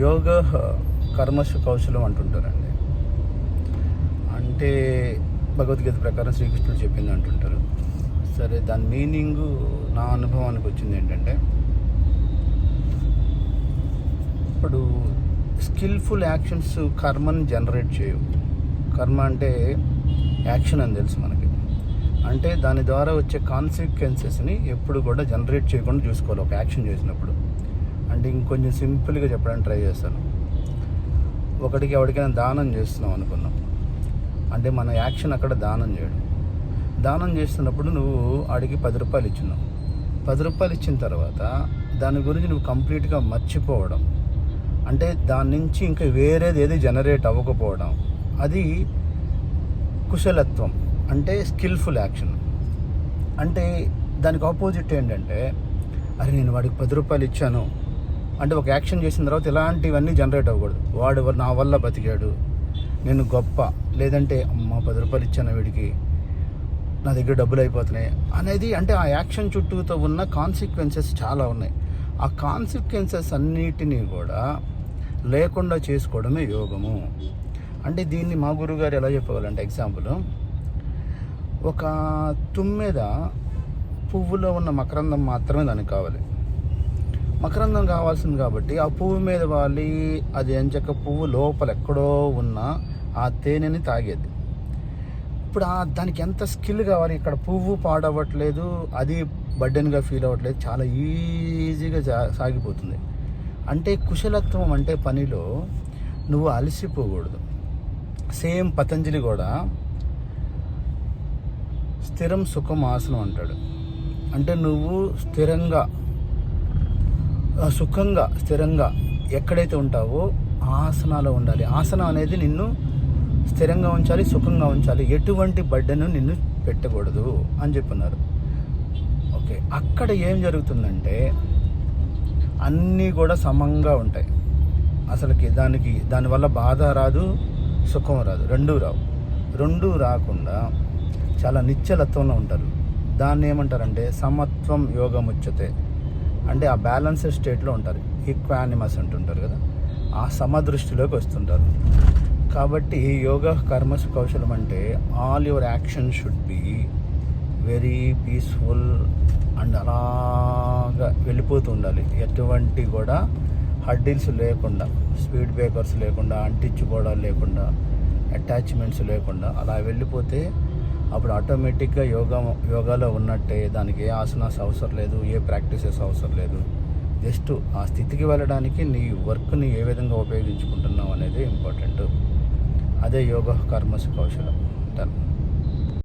యోగ కర్మశ కౌశలం అంటుంటారండి. అంటే భగవద్గీత ప్రకారం శ్రీకృష్ణుడు చెప్పింది అంటుంటారు. సరే దాని మీనింగ్ నా అనుభవానికి వచ్చింది ఏంటంటే ఇప్పుడు స్కిల్ఫుల్ యాక్షన్స్ కర్మని జనరేట్ చేయవు. కర్మ అంటే యాక్షన్ అని తెలుసు మనకి. అంటే దాని ద్వారా వచ్చే కాన్సిక్వెన్సెస్ని ఎప్పుడు కూడా జనరేట్ చేయకుండా చూసుకోవాలి. ఒక యాక్షన్ చేసినప్పుడు. అంటే ఇంకొంచెం సింపుల్గా చెప్పడానికి ట్రై చేస్తాను. ఒకటికి ఎవరికైనా దానం చేస్తున్నాం అనుకున్నాం. అంటే మన యాక్షన్ అక్కడ దానం చేయడం. దానం చేస్తున్నప్పుడు నువ్వు ఆడికి పది రూపాయలు ఇచ్చినావు పది రూపాయలు ఇచ్చిన తర్వాత దాని గురించి నువ్వు కంప్లీట్గా మర్చిపోవడం. అంటే దాని నుంచి ఇంకా వేరేది ఏది జనరేట్ అవ్వకపోవడం. అది కుశలత్వం. అంటే స్కిల్ఫుల్ యాక్షన్. అంటే దానికి ఆపోజిట్ ఏంటంటే అరే నేను వాడికి పది రూపాయలు ఇచ్చాను. అంటే ఒక యాక్షన్ చేసిన తర్వాత ఇలాంటివన్నీ జనరేట్ అవ్వకూడదు. వాడు నా వల్ల బతికాడు. నేను గొప్ప. లేదంటే అమ్మ పది రూపాయలు ఇచ్చాను వీడికి. నా దగ్గర డబ్బులు అయిపోతున్నాయి అనేది అంటే ఆ యాక్షన్ చుట్టూతో ఉన్న కాన్సిక్వెన్సెస్ చాలా ఉన్నాయి. ఆ కాన్సిక్వెన్సెస్ అన్నిటినీ కూడా లేకుండా చేసుకోవడమే యోగము. అంటే దీన్ని మా గురుగారు ఎలా చెప్పగలంటే ఎగ్జాంపుల్. ఒక తుమ్మెద పువ్వులో ఉన్న మకరందం మాత్రమే దానికి కావాలి. మకరందం కావాల్సింది కాబట్టి ఆ పువ్వు మీద వాలి అది ఎంచక్క పువ్వు లోపల ఎక్కడో ఉన్న ఆ తేనెని తాగేది. ఇప్పుడు ఆ దానికి ఎంత స్కిల్ కావాలి? ఇక్కడ పువ్వు పాడవట్లేదు అది బడ్డెన్గా ఫీల్ అవ్వట్లేదు చాలా ఈజీగా సాగిపోతుంది. అంటే కుశలత్వం అంటే పనిలో నువ్వు అలసిపోకూడదు. సేమ్ పతంజలి కూడా స్థిరం సుఖం ఆసనం అంటాడు. అంటే నువ్వు స్థిరంగా సుఖంగా స్థిరంగా ఎక్కడైతే ఉంటావో ఆసనాలో ఉండాలి. ఆసనం అనేది నిన్ను స్థిరంగా ఉంచాలి సుఖంగా ఉంచాలి. ఎటువంటి బడ్డను నిన్ను పెట్టకూడదు అని చెప్పున్నారు ఓకే అక్కడ ఏం జరుగుతుందంటే అన్నీ కూడా సమంగా ఉంటాయి. అసలుకి దానికి దానివల్ల బాధ రాదు సుఖం రాదు. రెండూ రావు. రెండూ రాకుండా చాలా నిశ్చలత్వంలో ఉంటారు. దాన్ని ఏమంటారంటే సమత్వం యోగముచ్చతే అంటే ఆ బ్యాలెన్స్డ్ స్టేట్లో ఉంటారు. ఈక్వానిమస్ అంటుంటారు కదా. ఆ సమదృష్టిలోకి వస్తుంటారు. కాబట్టి యోగ కర్మస్ కౌశలం అంటే all your action should be very peaceful and అలాగా వెళ్ళిపోతూ ఉండాలి. ఎటువంటి కూడా హడ్డిల్స్ లేకుండా స్పీడ్ బ్రేకర్స్ లేకుండా అంటించుకోవడాలు లేకుండా అటాచ్మెంట్స్ లేకుండా అలా వెళ్ళిపోతే అప్పుడు ఆటోమేటిక్గా యోగా యోగాలో ఉన్నట్టే దానికి ఏ ఆసనాస్ అవసరం లేదు ఏ ప్రాక్టీసెస్ అవసరం లేదు. జస్ట్ ఆ స్థితికి వెళ్ళడానికి నీ వర్క్ని ఏ విధంగా ఉపయోగించుకుంటున్నావు అనేది ఇంపార్టెంట్ అదే యోగ కర్మస్ కౌశలం. డన్